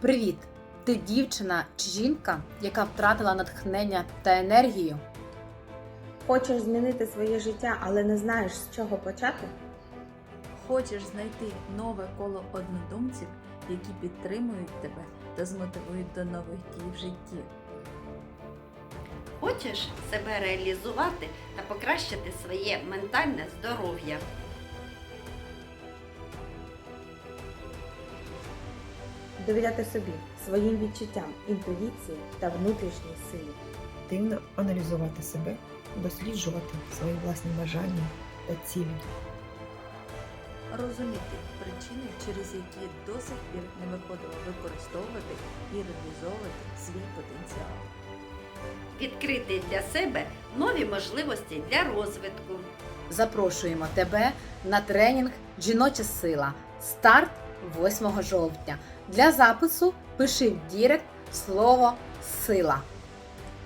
Привіт! Ти дівчина чи жінка, яка втратила натхнення та енергію? Хочеш змінити своє життя, але не знаєш з чого почати? Хочеш знайти нове коло однодумців, які підтримують тебе та змотивують до нових дій в житті. Хочеш себе реалізувати та покращити своє ментальне здоров'я. Довіряти собі, своїм відчуттям, інтуїції та внутрішній силі. активно аналізувати себе, досліджувати свої власні бажання та цілі. Розуміти причини, через які до сих пір не виходило використовувати і реалізовувати свій потенціал. Відкрити для себе нові можливості для розвитку. Запрошуємо тебе на тренінг Жіноча сила. Старт 8 жовтня. Для запису пиши в Дірект слово сила.